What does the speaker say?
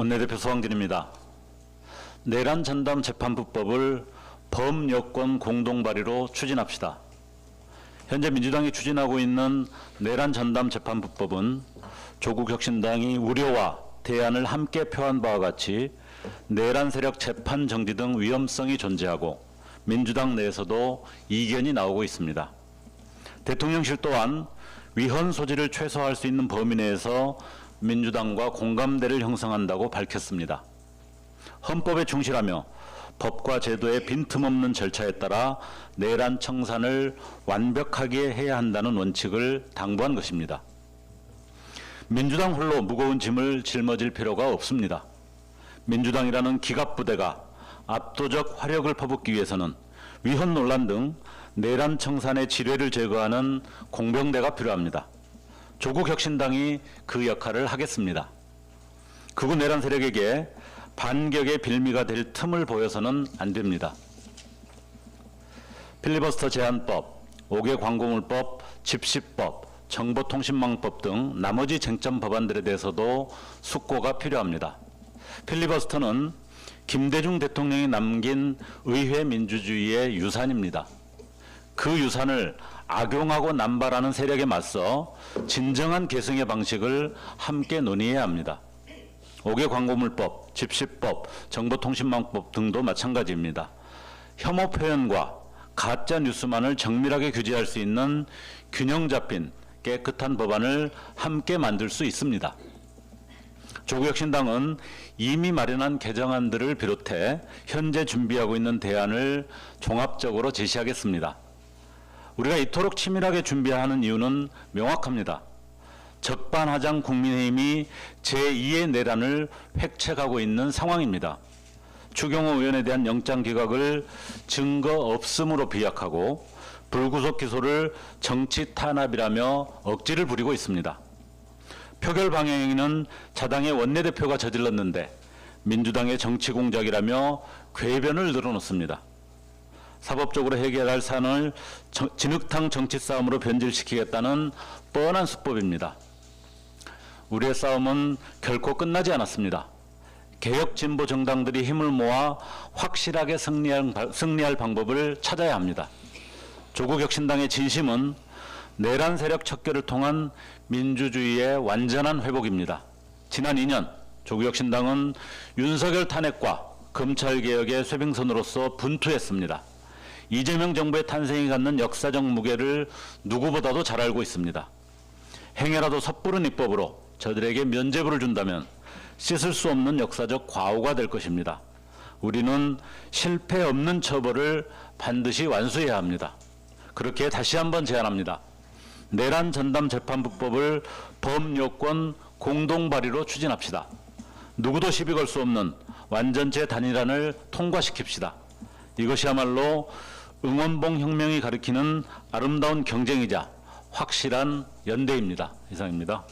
원내대표 소황진입니다. 내란 전담 재판부법을 범여권 공동 발의로 추진합시다. 현재 민주당이 추진하고 있는 내란 전담 재판부법은 조국 혁신당이 우려와 대안을 함께 표한 바와 같이 내란 세력 재판 정지 등 위험성이 존재하고 민주당 내에서도 이견이 나오고 있습니다. 대통령실 또한 위헌 소지를 최소화할 수 있는 범위 내에서 민주당과 공감대를 형성한다고 밝혔습니다. 헌법에 충실하며 법과 제도의 빈틈없는 절차에 따라 내란 청산을 완벽하게 해야 한다는 원칙을 당부한 것입니다. 민주당 홀로 무거운 짐을 짊어질 필요가 없습니다. 민주당이라는 기갑부대가 압도적 화력을 퍼붓기 위해서는 위헌 논란 등 내란 청산의 지뢰를 제거하는 공병대가 필요합니다. 조국 혁신당이 그 역할을 하겠습니다. 극우 내란 세력에게 반격의 빌미가 될 틈을 보여서는 안 됩니다. 필리버스터 제한법, 5개 광고물법, 집시법, 정보통신망법 등 나머지 쟁점 법안들에 대해서도 숙고가 필요합니다. 필리버스터는 김대중 대통령이 남긴 의회 민주주의의 유산입니다. 그 유산을 악용하고 남발하는 세력에 맞서 진정한 계승의 방식을 함께 논의해야 합니다. 5개 광고물법, 집시법, 정보통신망법 등도 마찬가지입니다. 혐오 표현과 가짜 뉴스만을 정밀하게 규제할 수 있는 균형 잡힌 깨끗한 법안을 함께 만들 수 있습니다. 조국혁신당은 이미 마련한 개정안들을 비롯해 현재 준비하고 있는 대안을 종합적으로 제시하겠습니다. 우리가 이토록 치밀하게 준비하는 이유는 명확합니다. 적반하장 국민의힘이 제2의 내란을 획책하고 있는 상황입니다. 추경호 의원에 대한 영장 기각을 증거 없음으로 비약하고 불구속 기소를 정치 탄압이라며 억지를 부리고 있습니다. 표결 방해행위는 자당의 원내대표가 저질렀는데 민주당의 정치 공작이라며 궤변을 늘어놓습니다. 사법적으로 해결할 사안을 저- 진흙탕 정치 싸움으로 변질시키겠다는 뻔한 수법입니다. 우리의 싸움은 결코 끝나지 않았습니다. 개혁 진보 정당들이 힘을 모아 확실하게 승리할, 방법을 찾아야 합니다. 조국 혁신당의 진심은 내란 세력 척결을 통한 민주주의의 완전한 회복입니다. 지난 2년 조국 혁신당은 윤석열 탄핵과 검찰 개혁의 쇄빙선으로서 분투했습니다. 이재명 정부의 탄생이 갖는 역사적 무게를 누구보다도 잘 알고 있습니다. 행여라도 섣부른 입법으로 저들에게 면죄부를 준다면 씻을 수 없는 역사적 과오가 될 것입니다. 우리는 실패 없는 처벌을 반드시 완수해야 합니다. 그렇게 다시 한번 제안합니다. 내란 전담 재판부법을 범여권 공동 발의로 추진합시다. 누구도 시비 걸 수 없는 완전체 단일안을 통과시킵시다. 이것이야말로 응원봉 혁명이 가리키는 아름다운 경쟁이자 확실한 연대입니다. 이상입니다.